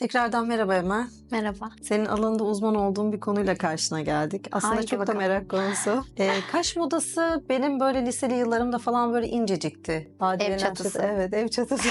Tekrardan merhaba Emel. Merhaba. Senin alanında uzman olduğun bir konuyla karşına geldik. Aslında Haydi çok da bakalım. merak konusu. Ee, kaş modası benim böyle liseli yıllarımda falan böyle incecikti. Adiye'nin çatısı. Evet ev çatısı.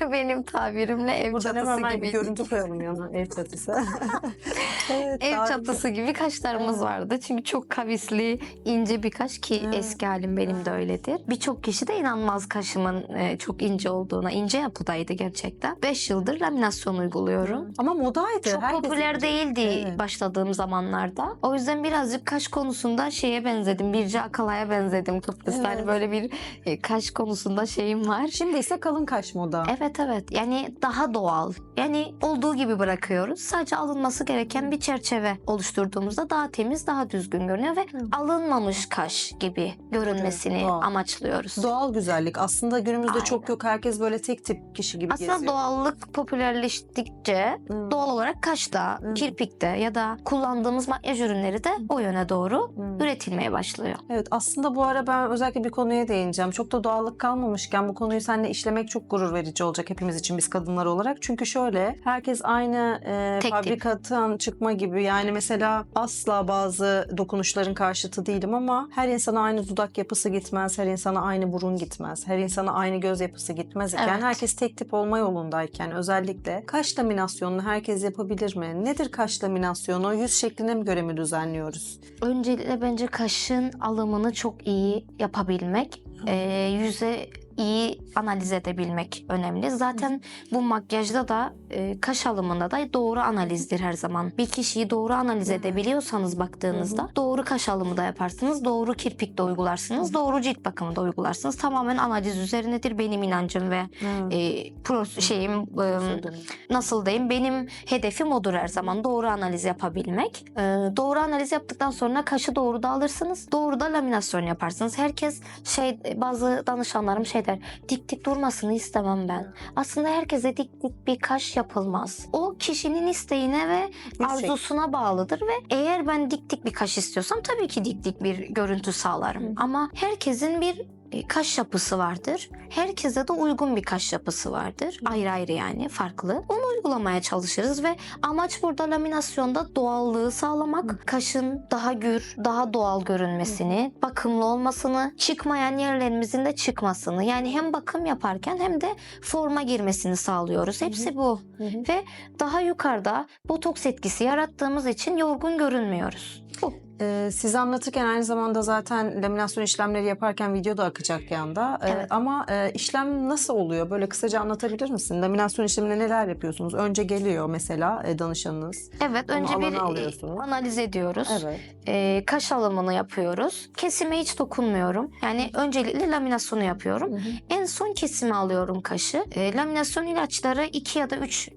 Benim tabirimle ev Buradan çatısı hemen gibi. bir görüntü koyalım yanına ev çatısı. evet, Ev çatısı gibi kaşlarımız Evet. vardı. Çünkü çok kavisli, ince bir kaş ki Evet. eski halim benim de öyledir. Birçok kişi de inanmaz kaşımın e, çok ince olduğuna. İnce yapıdaydı gerçekten. 5 yıldır laminasyon uyguluyorum. Ama modaydı. Çok herkes popüler ince. değildi Evet. başladığım zamanlarda. O yüzden birazcık kaş konusunda şeye benzedim. Birce Akala'ya benzedim Kıbrıs'ta. Hani Evet. böyle bir e, kaş konusunda şeyim var. Şimdi ise kalın kaş moda. Evet evet yani daha doğal yani olduğu gibi bırakıyoruz. Sadece alınması gereken bir çerçeve oluşturduğumuzda daha temiz daha düzgün görünüyor ve Hı. alınmamış kaş gibi görünmesini Evet, doğal. amaçlıyoruz. Doğal güzellik. Aslında günümüzde Aynen. çok yok. Herkes böyle tek tip kişi gibi Aslında geziyor. doğallık popülerleştikçe Hı. doğal olarak kaşta, Hı. kirpikte ya da kullandığımız makyaj ürünleri de o yöne doğru Hı. üretilmeye başlıyor. Evet aslında bu ara ben özellikle bir konuya değineceğim. Çok da doğallık kalmamışken bu konuyu seninle işlemek çok gurur verici olacak hepimiz için biz kadınlar olarak. Çünkü şöyle herkes aynı e, Tek tip. fabrikattan çıkma gibi yani mesela asla bazı dokunuşların karşıtı değilim ama her insana aynı dudak yapısı gitmez, her insana aynı burun gitmez, her insana aynı göz yapısı gitmez iken Evet. herkes tek tip olma yolundayken özellikle kaş laminasyonunu herkes yapabilir mi? Nedir kaş laminasyonu? Yüz şekline mi göre mi düzenliyoruz? Öncelikle bence kaşın alımını çok iyi yapabilmek, e, yüze iyi analiz edebilmek önemli. Zaten bu makyajda da e, kaş alımında da doğru analizdir her zaman. Bir kişiyi doğru analiz edebiliyorsanız baktığınızda doğru kaş alımı da yaparsınız, doğru kirpik de uygularsınız, doğru cilt bakımı da uygularsınız. Tamamen analiz üzerinedir benim inancım ve e, pro şeyim e, nasıl diyeyim benim hedefim odur her zaman doğru analiz yapabilmek. Ee, doğru analiz yaptıktan sonra kaşı doğru da alırsınız. Doğru da laminasyon yaparsınız. Herkes şey bazı danışanlarım şey der dik dik durmasını istemem ben. Aslında herkese dik dik bir kaş yapılmaz. O kişinin isteğine ve arzusuna bağlıdır ve eğer ben dik dik bir kaş istiyorsam tabii ki dik dik bir görüntü sağlarım. Ama herkesin bir kaş yapısı vardır. Herkese de uygun bir kaş yapısı vardır. Ayrı ayrı yani farklı. Onu uygulamaya çalışırız ve amaç burada laminasyonda doğallığı sağlamak. Kaşın daha gür, daha doğal görünmesini, bakımlı olmasını, çıkmayan yerlerimizin de çıkmasını. Yani hem bakım yaparken hem de forma girmesini sağlıyoruz. Hepsi bu. Ve daha yukarıda botoks etkisi yarattığımız için yorgun görünmüyoruz. Ee, siz anlatırken aynı zamanda zaten laminasyon işlemleri yaparken video da akacak yanda. Ee, Evet. ama e, işlem nasıl oluyor? Böyle kısaca anlatabilir misin? Laminasyon işleminde neler yapıyorsunuz? Önce geliyor mesela e, danışanınız. Evet, Onu önce bir e, alıyorsunuz. analiz ediyoruz. Evet. e, kaş alımını yapıyoruz. Kesime hiç dokunmuyorum. Yani öncelikle laminasyonu yapıyorum. En son kesimi alıyorum kaşı. E, laminasyon ilaçları 2 ya da 3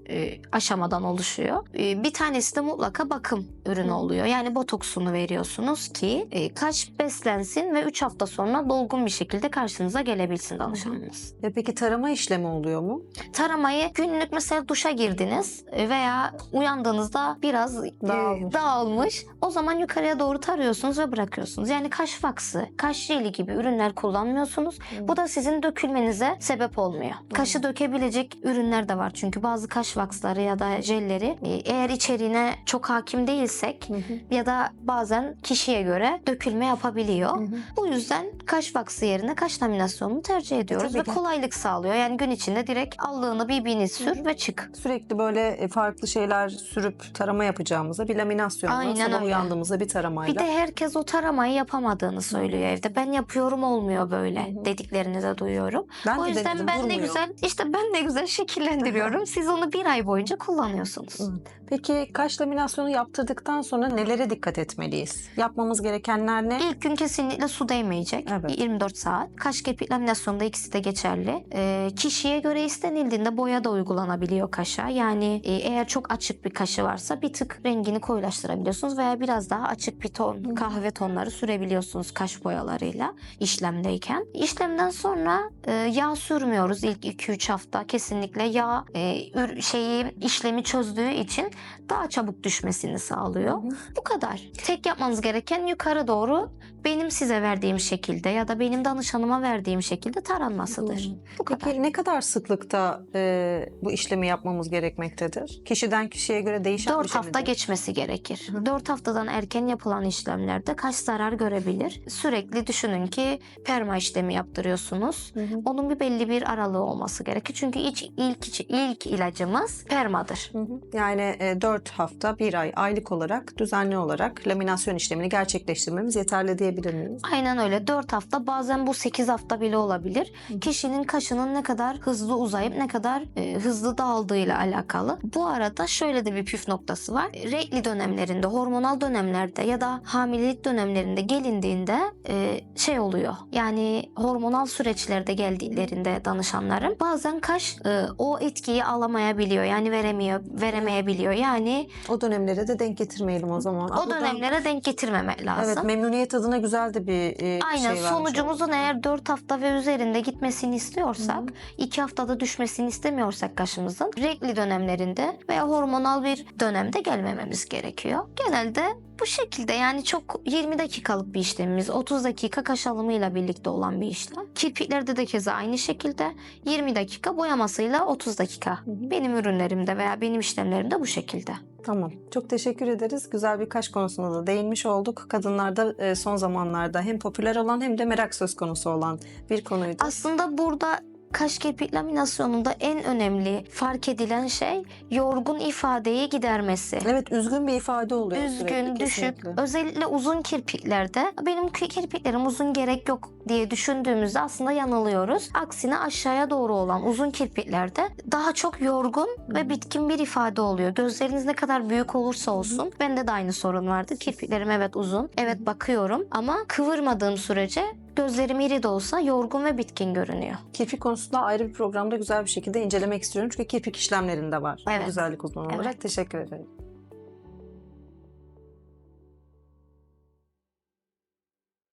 aşamadan oluşuyor. E, bir tanesi de mutlaka bakım ürünü oluyor. Yani botoksunu veriyorsunuz ki e, kaş beslensin ve 3 hafta sonra dolgun bir şekilde karşınıza gelebilsin danışanınız. E, peki tarama işlemi oluyor mu? Taramayı günlük mesela duşa girdiniz veya uyandığınızda biraz e, Dağılmış. dağılmış. O zaman yukarıya doğru tarıyorsunuz ve bırakıyorsunuz. Yani kaş faksı, kaş jeli gibi ürünler kullanmıyorsunuz. Bu da sizin dökülmenize sebep olmuyor. Kaşı dökebilecek ürünler de var çünkü bazı kaş vaksları ya da jelleri e, eğer içeriğine çok hakim değilsek ya da bazen kişiye göre dökülme yapabiliyor. Bu yüzden kaş vaksı yerine kaş laminasyonunu tercih ediyoruz tabii ve ki. kolaylık sağlıyor. Yani gün içinde direkt allığını BB'ni sür ve çık. Sürekli böyle e, farklı şeyler sürüp tarama yapacağımıza bir laminasyonla Aynen sabah öyle. uyandığımızda bir taramayla. Bir de herkes o taramayı yapamadığını söylüyor evde. Ben yapıyorum olmuyor böyle Hı hı. dediklerini de duyuyorum. ben o de yüzden denedim, ben ne durmuyor. güzel işte ben ne güzel şekillendiriyorum. Siz onu bir ay boyunca kullanıyorsunuz. Hı. Peki kaş laminasyonu yaptırdıktan sonra nelere dikkat etmeliyiz? Yapmamız gerekenler ne? İlk gün kesinlikle su değmeyecek. Evet. 24 saat. Kaş kirpik laminasyonunda ikisi de geçerli. Ee, kişiye göre istenildiğinde boya da uygulanabiliyor kaşa. Yani e, eğer çok açık bir kaşı varsa bir tık rengini koyulaştırabiliyorsunuz veya biraz daha açık bir ton kahve tonları sürebiliyorsunuz kaş boyalarıyla işlemdeyken. İşlemden sonra e, yağ sürmüyoruz ilk 2-3 hafta. Kesinlikle yağ e, şeyi işlemi çözdüğü için daha çabuk düşmesini sağlıyor. Hı hı. Bu kadar. Tek yapmanız gereken yukarı doğru benim size verdiğim şekilde ya da benim danışanıma verdiğim şekilde taranmasıdır. Bu kadar. Peki ne kadar sıklıkta e, bu işlemi yapmamız gerekmektedir? Kişiden kişiye göre değişen bir 4 şey hafta midir? geçmesi gerekir. Hı. 4 haftadan erken yapılan işlemlerde kaş zarar görebilir. Sürekli düşünün ki perma işlemi yaptırıyorsunuz. Hı hı. Onun bir belli bir aralığı olması gerekir. Çünkü ilk ilk ilk ilacımız permadır. Hı hı. Yani 4 hafta, 1 ay aylık olarak düzenli olarak laminasyon işlemini gerçekleştirmemiz yeterli diyebilir miyiz? Aynen öyle. 4 hafta bazen bu 8 hafta bile olabilir. Hı. Kişinin kaşının ne kadar hızlı uzayıp ne kadar e, hızlı dağıldığıyla alakalı. Bu arada şöyle de bir püf noktası var. Regli dönemlerinde, hormonal dönemlerde ya da hamilelik dönemlerinde gelindiğinde e, şey oluyor. Yani hormonal süreçlerde geldiklerinde danışanların bazen kaş e, o etkiyi alamayabiliyor. Yani veremiyor, veremeyebiliyor. Yani O dönemlere de denk getirmeyelim o zaman. o dönemlere denk getirmemek lazım. Evet, memnuniyet adına güzel de bir e, Aynen şey sonucumuzun olduk. eğer 4 hafta ve üzerinde gitmesini istiyorsak, Hı hı. 2 haftada düşmesini istemiyorsak kaşımızın regli dönemlerinde veya hormonal bir dönemde gelmememiz gerekiyor. Genelde bu şekilde yani çok 20 dakikalık bir işlemimiz 30 dakika kaş alımıyla birlikte olan bir işlem. Kirpiklerde de keza aynı şekilde 20 dakika boyamasıyla 30 dakika. Benim ürünlerimde veya benim işlemlerimde bu şekilde. Tamam. Çok teşekkür ederiz. Güzel bir kaş konusuna da değinmiş olduk. Kadınlarda e, son zamanlarda hem popüler olan hem de merak söz konusu olan bir konuydu. Aslında burada kaş kirpik laminasyonunda en önemli fark edilen şey yorgun ifadeyi gidermesi. Evet, üzgün bir ifade oluyor sürekli, Üzgün, düşük. kesinlikle. Özellikle uzun kirpiklerde benim ki- kirpiklerim uzun gerek yok diye düşündüğümüzde aslında yanılıyoruz. Aksine aşağıya doğru olan uzun kirpiklerde daha çok yorgun ve bitkin bir ifade oluyor. Gözleriniz ne kadar büyük olursa olsun bende de aynı sorun vardı. Kirpiklerim evet uzun. Evet bakıyorum ama kıvırmadığım sürece gözlerim iri de olsa yorgun ve bitkin görünüyor. Kirpik konusunda ayrı bir programda güzel bir şekilde incelemek istiyorum. Çünkü kirpik işlemlerinde var. Evet. Güzellik uzmanı olarak. Evet. Teşekkür ederim.